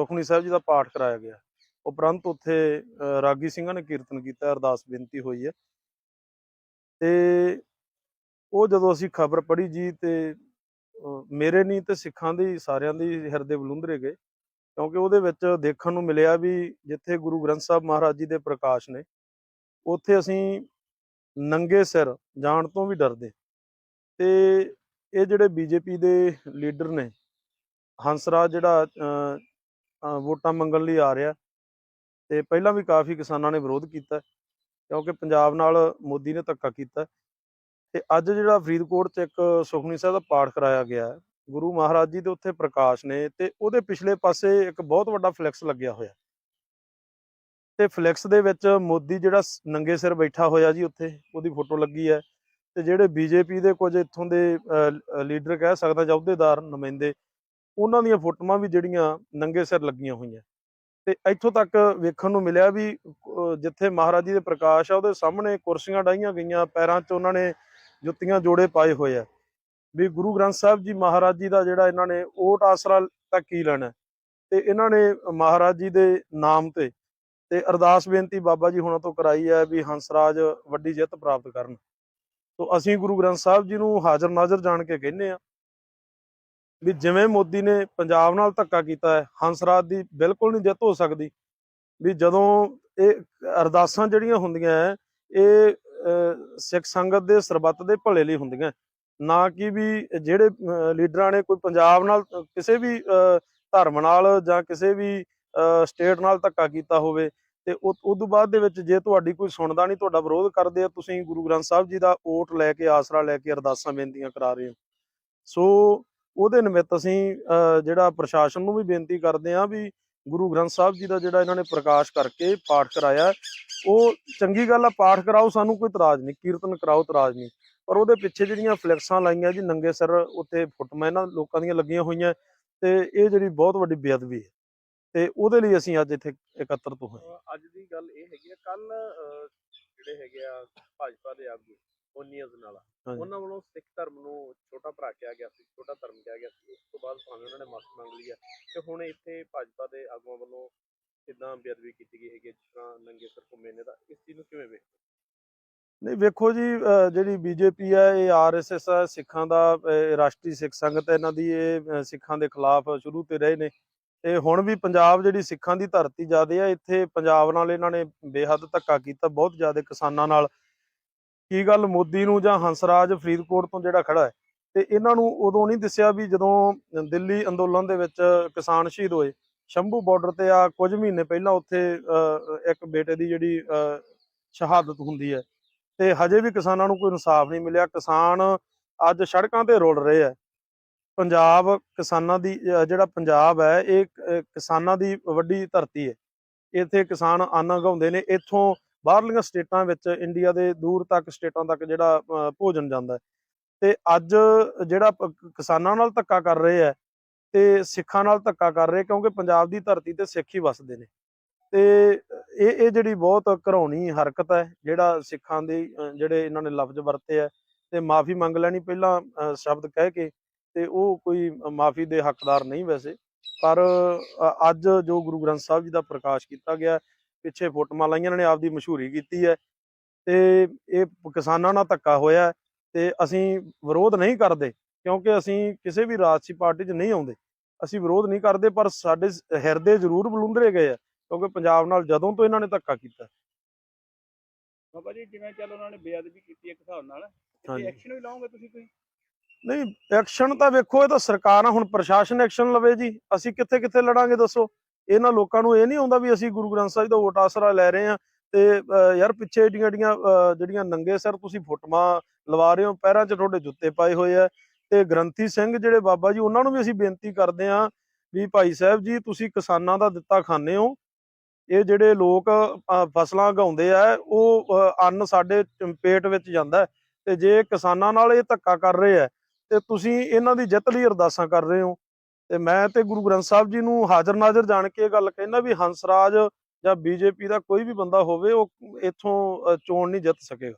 ਸੁਖਮਨੀ ਸਾਹਿਬ ਜੀ ਦਾ ਪਾਠ ਕਰਾਇਆ ਗਿਆ। ਉਪਰੰਤ ਉੱਥੇ ਰਾਗੀ ਸਿੰਘਾਂ ਨੇ ਕੀਰਤਨ ਕੀਤਾ, ਅਰਦਾਸ ਬੇਨਤੀ ਹੋਈ ਹੈ। ਤੇ ਉਹ ਜਦੋਂ ਅਸੀਂ ਖਬਰ ਪੜ੍ਹੀ ਜੀ ਤੇ ਮੇਰੇ ਨਹੀਂ ਤੇ ਸਿੱਖਾਂ ਦੀ, ਸਾਰਿਆਂ ਦੀ ਹਿਰਦੇ ਬਲੁੰਦਰੇ ਗਏ। ਕਿਉਂਕਿ ਉਹਦੇ ਵਿੱਚ ਦੇਖਣ ਨੂੰ ਮਿਲਿਆ ਵੀ ਜਿੱਥੇ ਗੁਰੂ ਗ੍ਰੰਥ ਸਾਹਿਬ ਮਹਾਰਾਜ ਜੀ ਦੇ ਪ੍ਰਕਾਸ਼ ਨੇ, ਉੱਥੇ ਅਸੀਂ ਨੰਗੇ ਸਿਰ ਜਾਣ ਤੋਂ ਵੀ ਡਰਦੇ। ਤੇ ਇਹ ਜਿਹੜੇ ਬੀਜੇਪੀ ਦੇ ਲੀਡਰ ਨੇ ਹੰਸਰਾਜ ਜਿਹੜਾ ਵੋਟਾਂ ਮੰਗਣ ਲਈ ਆ ਰਿਹਾ ਤੇ ਪਹਿਲਾਂ ਵੀ ਕਾਫੀ ਕਿਸਾਨਾਂ ਨੇ ਵਿਰੋਧ ਕੀਤਾ ਕਿਉਂਕਿ ਪੰਜਾਬ ਨਾਲ ਮੋਦੀ ਨੇ ਧੱਕਾ ਕੀਤਾ ਤੇ ਅੱਜ ਜਿਹੜਾ ਫਰੀਦਕੋਟ 'ਚ ਇੱਕ ਸੁਖਮਨੀ ਸਾਹਿਬ ਦਾ ਪਾਠ ਕਰਾਇਆ ਗਿਆ ਗੁਰੂ ਮਹਾਰਾਜ ਜੀ ਦੇ ਉੱਥੇ ਪ੍ਰਕਾਸ਼ ਨੇ ਤੇ ਉਹਦੇ ਪਿਛਲੇ ਪਾਸੇ ਇੱਕ ਬਹੁਤ ਵੱਡਾ ਫਲੈਕਸ ਲੱਗਿਆ ਹੋਇਆ ਤੇ ਫਲੈਕਸ ਦੇ ਵਿੱਚ ਮੋਦੀ ਜਿਹੜਾ ਨੰਗੇ ਸਿਰ ਬੈਠਾ ਹੋਇਆ ਜੀ ਉੱਥੇ ਉਹਦੀ ਫੋਟੋ ਲੱਗੀ ਹੈ ਤੇ ਜਿਹੜੇ ਬੀਜੇਪੀ ਦੇ ਕੁਝ ਇੱਥੋਂ ਦੇ ਅ, ਲੀਡਰ ਕਹਿ ਸਕਦਾ ਜਾਂ ਅਹੁਦੇਦਾਰ ਨੁਮਾਇੰਦੇ ਉਹਨਾਂ ਦੀਆਂ ਫੋਟੋਆਂ ਵੀ ਜਿਹੜੀਆਂ ਨੰਗੇ ਸਿਰ ਲੱਗੀਆਂ ਹੋਈਆਂ। ਤੇ ਇੱਥੋਂ ਤੱਕ ਵੇਖਣ ਨੂੰ ਮਿਲਿਆ ਵੀ ਜਿੱਥੇ ਮਹਾਰਾਜ ਜੀ ਦੇ ਪ੍ਰਕਾਸ਼ ਆ, ਉਹਦੇ ਸਾਹਮਣੇ ਕੁਰਸੀਆਂ ਡਾਈਆਂ ਗਈਆਂ, ਪੈਰਾਂ 'ਚ ਉਹਨਾਂ ਨੇ ਜੁੱਤੀਆਂ ਜੋੜੇ ਪਾਏ ਹੋਏ ਆ। ਵੀ ਗੁਰੂ ਗ੍ਰੰਥ ਸਾਹਿਬ ਜੀ ਮਹਾਰਾਜ ਜੀ ਦਾ ਜਿਹੜਾ ਇਹਨਾਂ ਨੇ ਓਟ ਆਸਰਾ ਤੱਕ ਕੀ ਲੈਣਾ ਹੈ। ਤੇ ਇਹਨਾਂ ਨੇ ਮਹਾਰਾਜ ਜੀ ਦੇ ਨਾਮ ਤੇ ਤੇ ਅਰਦਾਸ ਬੇਨਤੀ ਬਾਬਾ ਜੀ ਹੁਣਾਂ ਤੋਂ ਕਰਾਈ ਹੈ ਵੀ ਹੰਸਰਾਜ ਵੱਡੀ ਜਿੱਤ ਪ੍ਰਾਪਤ ਕਰਨ। ਤੋਂ ਅਸੀਂ ਗੁਰੂ ਗ੍ਰੰਥ ਸਾਹਿਬ ਜੀ ਨੂੰ ਹਾਜ਼ਰ ਨਾਜ਼ਰ ਜਾਣ ਕੇ ਕਹਿੰਨੇ ਆ ਵੀ ਜਿਵੇਂ ਮੋਦੀ ਨੇ ਪੰਜਾਬ ਨਾਲ ਧੱਕਾ ਕੀਤਾ ਹੈ ਹੰਸਰਾਜ ਦੀ ਬਿਲਕੁਲ ਨਹੀਂ ਜਿੱਤ ਹੋ ਸਕਦੀ। ਵੀ ਜਦੋਂ ਇਹ ਅਰਦਾਸਾਂ ਜਿਹੜੀਆਂ ਹੁੰਦੀਆਂ ਹੈ, ਇਹ ਸਿੱਖ ਸੰਗਤ ਦੇ ਸਰਬੱਤ ਦੇ ਭਲੇ ਲਈ ਹੁੰਦੀਆਂ ਨਾ ਕਿ ਵੀ ਜਿਹੜੇ ਲੀਡਰਾਂ ਨੇ ਕੋਈ ਪੰਜਾਬ ਨਾਲ ਕਿਸੇ ਵੀ ਧਰਮ ਨਾਲ ਜਾਂ ਕਿਸੇ ਵੀ ਸਟੇਟ ਨਾਲ ਧੱਕਾ ਕੀਤਾ ਹੋਵੇ ਤੇ ਉਸ ਤੋਂ ਬਾਅਦ ਦੇ ਵਿੱਚ ਜੇ ਤੁਹਾਡੀ ਕੋਈ ਸੁਣਦਾ ਨਹੀਂ ਤੁਹਾਡਾ ਵਿਰੋਧ ਕਰਦੇ ਆ ਤੁਸੀਂ ਗੁਰੂ ਗ੍ਰੰਥ ਸਾਹਿਬ ਜੀ ਦਾ ਓਟ ਲੈ ਕੇ ਆਸਰਾ ਲੈ ਕੇ ਅਰਦਾਸਾਂ ਬੇਨਤੀਆਂ ਕਰਾ ਰਹੇ ਹੋ। ਸੋ ਉਹਦੇ ਨਿਮਿਤ ਅਸੀਂ ਜਿਹੜਾ ਪ੍ਰਸ਼ਾਸਨ ਨੂੰ ਵੀ ਬੇਨਤੀ ਕਰਦੇ ਹਾਂ ਵੀ ਗੁਰੂ ਗ੍ਰੰਥ ਸਾਹਿਬ ਜੀ ਦਾ ਜਿਹੜਾ ਇਹਨਾਂ ਨੇ ਪ੍ਰਕਾਸ਼ ਕਰਕੇ ਪਾਠ ਕਰਾਇਆ, ਉਹ ਚੰਗੀ ਗੱਲ ਆ, ਪਾਠ ਕਰਾਓ, ਸਾਨੂੰ ਕੋਈ ਇਤਰਾਜ਼ ਨਹੀਂ, ਕੀਰਤਨ ਕਰਾਓ, ਇਤਰਾਜ਼ ਨਹੀਂ। ਪਰ ਉਹਦੇ ਪਿੱਛੇ ਜਿਹੜੀਆਂ ਫਲੈਕਸਾਂ ਲਾਈਆਂ ਜੀ, ਨੰਗੇ ਸਿਰ ਉੱਤੇ ਫੁੱਟਮਾ ਇਹਨਾਂ ਲੋਕਾਂ ਦੀਆਂ ਲੱਗੀਆਂ ਹੋਈਆਂ, ਤੇ ਇਹ ਜਿਹੜੀ ਬਹੁਤ ਵੱਡੀ ਬੇਅਦਬੀ ਹੈ, ਤੇ ਉਹਦੇ ਲਈ ਅਸੀਂ ਅੱਜ ਇੱਥੇ ਇਕੱਤਰਤ ਹੋਏ ਅੱਜ ਦੀ ਗੱਲ ਇਹ ਹੈਗੀ ਆ ਕੱਲ ਜਿਹੜੇ ਹੈਗੇ ਆ ਭਾਜਪਾ ਦੇ ਆਗੂ ਓਨੀਅਸ ਨਾਲ। ਹਾਂਜੀ। ਉਹਨਾਂ ਵੱਲੋਂ ਸਿੱਖ ਧਰਮ ਨੂੰ ਛੋਟਾ ਭਰਾ ਕਿਹਾ ਗਿਆ ਸੀ ਛੋਟਾ ਧਰਮ ਕਿਹਾ ਗਿਆ ਸੀ। ਉਸ ਤੋਂ ਬਾਅਦ ਭਾਵੇਂ ਉਹਨਾਂ ਨੇ ਮਾਫੀ ਮੰਗ ਲਈ ਹੈ ਤੇ ਹੁਣ ਇੱਥੇ ਭਾਜਪਾ ਦੇ ਆਗੂਆਂ ਵੱਲੋਂ ਕਿਦਾਂ ਬੇਅਦਬੀ ਕੀਤੀ ਗਈ ਹੈਗੀ ਹੈ, ਜਿਸ ਤਰ੍ਹਾਂ ਨੰਗੇ ਸਿਰ ਘੁੰਮੇ ਨੇ ਤਾਂ ਇਸ ਚੀਜ਼ ਨੂੰ ਕਿਵੇਂ ਵੇਖਦੇ ਨਹੀਂ ਵੇਖੋ ਜੀ ਅਹ ਜਿਹੜੀ ਬੀਜੇਪੀ ਹੈ ਇਹ ਆਰਐਸਐਸ ਹੈ ਸਿੱਖਾਂ ਦਾ ਰਾਸ਼ਟਰੀ ਸਿੱਖ ਸੰਗਤ ਹੈ ਇਹਨਾਂ ਦੀ ਇਹ ਅਹ ਸਿੱਖਾਂ ਦੇ ਖਿਲਾਫ ਸ਼ੁਰੂ ਤੇ ਰਹੇ ਨੇ। ਤੇ ਹੁਣ ਵੀ ਪੰਜਾਬ ਜਿਹੜੀ ਸਿੱਖਾਂ ਦੀ ਧਰਤੀ ਜ਼ਿਆਦੇ ਆ ਇੱਥੇ ਪੰਜਾਬ ਨਾਲ ਇਹਨਾਂ ਨੇ ਬੇਹੱਦ ਧੱਕਾ ਕੀਤਾ ਬਹੁਤ ਜ਼ਿਆਦਾ ਕਿਸਾਨਾਂ ਨਾਲ। ਕੀ ਗੱਲ ਮੋਦੀ ਨੂੰ ਜਾਂ ਹੰਸਰਾਜ ਫਰੀਦਕੋਟ ਤੋਂ ਜਿਹੜਾ ਖੜਾ ਹੈ? ਤੇ ਇਹਨਾਂ ਨੂੰ ਉਦੋਂ ਨਹੀਂ ਦੱਸਿਆ ਵੀ ਜਦੋਂ ਦਿੱਲੀ ਅੰਦੋਲਨ ਦੇ ਵਿੱਚ ਕਿਸਾਨ ਸ਼ਹੀਦ ਹੋਏ, ਸ਼ੰਭੂ ਬਾਰਡਰ ਤੇ ਆ ਕੁਝ ਮਹੀਨੇ ਪਹਿਲਾਂ ਉੱਥੇ ਇੱਕ ਬੇਟੇ ਦੀ ਜਿਹੜੀ ਸ਼ਹਾਦਤ ਹੁੰਦੀ ਹੈ। ਤੇ ਹਜੇ ਵੀ ਕਿਸਾਨਾਂ ਨੂੰ ਕੋਈ ਇਨਸਾਫ ਨਹੀਂ ਮਿਲਿਆ। ਕਿਸਾਨ ਅੱਜ ਸੜਕਾਂ ਤੇ ਰੁਲ ਰਹੇ ਆ ਪੰਜਾਬ ਕਿਸਾਨਾਂ ਦੀ ਜਿਹੜਾ ਪੰਜਾਬ ਹੈ, ਇਹ ਕਿਸਾਨਾਂ ਦੀ ਵੱਡੀ ਧਰਤੀ ਹੈ। ਇੱਥੇ ਕਿਸਾਨ ਅੰਨ ਉਗਾਉਂਦੇ ਨੇ। ਇੱਥੋਂ ਬਾਹਰਲੀਆਂ ਸਟੇਟਾਂ ਵਿੱਚ ਇੰਡੀਆ ਦੇ ਦੂਰ ਤੱਕ ਸਟੇਟਾਂ ਤੱਕ ਜਿਹੜਾ ਭੋਜਨ ਜਾਂਦਾ ਹੈ। ਤੇ ਅੱਜ ਜਿਹੜਾ ਕਿਸਾਨਾਂ ਨਾਲ ਧੱਕਾ ਕਰ ਰਹੇ ਆ ਤੇ ਸਿੱਖਾਂ ਨਾਲ ਧੱਕਾ ਕਰ ਰਹੇ ਕਿਉਂਕਿ ਪੰਜਾਬ ਦੀ ਧਰਤੀ ਤੇ ਸਿੱਖ ਹੀ ਵਸਦੇ ਨੇ। ਤੇ ਇਹ ਇਹ ਜਿਹੜੀ ਬਹੁਤ ਘਰਾਉਣੀ ਹਰਕਤ ਹੈ, ਜਿਹੜਾ ਸਿੱਖਾਂ ਦੇ ਜਿਹੜੇ ਇਹਨਾਂ ਨੇ ਲਫ਼ਜ਼ ਵਰਤੇ ਆ ਤੇ ਮਾਫੀ ਮੰਗ ਲੈਣੀ ਪਹਿਲਾਂ ਸ਼ਬਦ ਕਹਿ ਕੇ ਤੇ ਉਹ ਕੋਈ ਮਾਫੀ ਦੇ ਹੱਕਦਾਰ ਨਹੀਂ ਵੈਸੇ। ਪਰ ਅੱਜ ਜੋ ਗੁਰੂ ਗ੍ਰੰਥ ਸਾਹਿਬ ਜੀ ਦਾ ਪ੍ਰਕਾਸ਼ ਕੀਤਾ ਗਿਆ ਪਿੱਛੇ ਫੋਟੋਆਂ ਲਾਈਆਂ ਇਹਨਾਂ ਨੇ ਆਪਦੀ ਮਸ਼ਹੂਰੀ ਕੀਤੀ ਹੈ। ਤੇ ਇਹ ਕਿਸਾਨਾਂ ਨਾਲ ਧੱਕਾ ਹੋਇਆ ਤੇ ਅਸੀਂ ਵਿਰੋਧ ਨਹੀਂ ਕਰਦੇ ਕਿਉਂਕਿ ਅਸੀਂ ਕਿਸੇ ਵੀ ਰਾਜਸੀ ਪਾਰਟੀ 'ਚ ਨਹੀਂ ਆਉਂਦੇ। ਅਸੀਂ ਵਿਰੋਧ ਨਹੀਂ ਕਰਦੇ ਪਰ ਸਾਡੇ ਹਿਰਦੇ ਜ਼ਰੂਰ ਬਲੁੰਦਰੇ ਗਏ ਆ ਕਿਉਂਕਿ ਪੰਜਾਬ ਨਾਲ ਜਦੋਂ ਤੋਂ ਇਹਨਾਂ ਨੇ ਧੱਕਾ ਕੀਤਾ। ਬਾਬਾ ਜੀ ਜਿਵੇਂ ਚੱਲ ਉਹਨਾਂ ਨੇ ਬੇਅਦਬੀ ਕੀਤੀ ਇੱਕ ਹਿਸਾਬ ਨਾਲ ਹਾਂਜੀ। ਐਕਸ਼ਨ ਵੀ ਲਾਓਗੇ ਤੁਸੀਂ ਕੋਈ? ਨਹੀਂ ਐਕਸ਼ਨ ਤਾਂ ਵੇਖੋ ਇਹ ਤਾਂ ਸਰਕਾਰ ਆ ਹੁਣ ਪ੍ਰਸ਼ਾਸਨ ਐਕਸ਼ਨ ਲਵੇ ਜੀ ਅਸੀਂ ਕਿੱਥੇ ਕਿੱਥੇ ਲੜਾਂਗੇ ਦੱਸੋ? ਇਹਨਾਂ ਲੋਕਾਂ ਨੂੰ ਇਹ ਨਹੀਂ ਆਉਂਦਾ ਵੀ ਅਸੀਂ ਗੁਰੂ ਗ੍ਰੰਥ ਸਾਹਿਬ ਦਾ ਵੋਟ ਆਸਰਾ ਲੈ ਰਹੇ ਆ ਤੇ ਯਾਰ ਪਿੱਛੇ ਏਡੀਆਂ ਏਡੀਆਂ ਜਿਹੜੀਆਂ ਨੰਗੇ ਸਰ ਤੁਸੀਂ ਫੁੱਟਮਾਂ ਲਵਾ ਰਹੇ ਹੋ ਪੈਰਾਂ 'ਚ ਤੁਹਾਡੇ ਜੁੱਤੇ ਪਾਏ ਹੋਏ ਆ ਤੇ ਗ੍ਰੰਥੀ ਸਿੰਘ ਜਿਹੜੇ ਬਾਬਾ ਜੀ ਉਹਨਾਂ ਨੂੰ ਵੀ ਅਸੀਂ ਬੇਨਤੀ ਕਰਦੇ ਆ ਵੀ ਭਾਈ ਸਾਹਿਬ ਜੀ ਤੁਸੀਂ ਕਿਸਾਨਾਂ ਦਾ ਦਿੱਤਾ ਖਾਂਦੇ ਹੋ। ਇਹ ਜਿਹੜੇ ਲੋਕ ਅਹ, ਫਸਲਾਂ ਉਗਾਉਂਦੇ ਆ ਉਹ ਅੰਨ ਸਾਡੇ ਪੇਟ ਵਿੱਚ ਜਾਂਦਾ ਤੇ ਜੇ ਕਿਸਾਨਾਂ ਨਾਲ ਇਹ ਧੱਕਾ ਕਰ ਰਹੇ ਆ ਤੇ ਤੁਸੀਂ ਇਹਨਾਂ ਦੀ ਜਿੱਤ ਲਈ ਅਰਦਾਸਾਂ ਕਰ ਰਹੇ ਹੋ। ਤੇ ਮੈਂ ਤੇ ਗੁਰੂ ਗ੍ਰੰਥ ਸਾਹਿਬ ਜੀ ਨੂੰ ਹਾਜ਼ਰ ਨਾਜ਼ਰ ਜਾਣ ਕੇ ਇਹ ਗੱਲ ਕਹਿੰਦਾ ਵੀ ਹੰਸਰਾਜ ਜਾਂ ਬੀਜੇਪੀ ਦਾ ਕੋਈ ਵੀ ਬੰਦਾ ਹੋਵੇ, ਉਹ ਇੱਥੋਂ ਚੋਣ ਨਹੀਂ ਜਿੱਤ ਸਕੇਗਾ।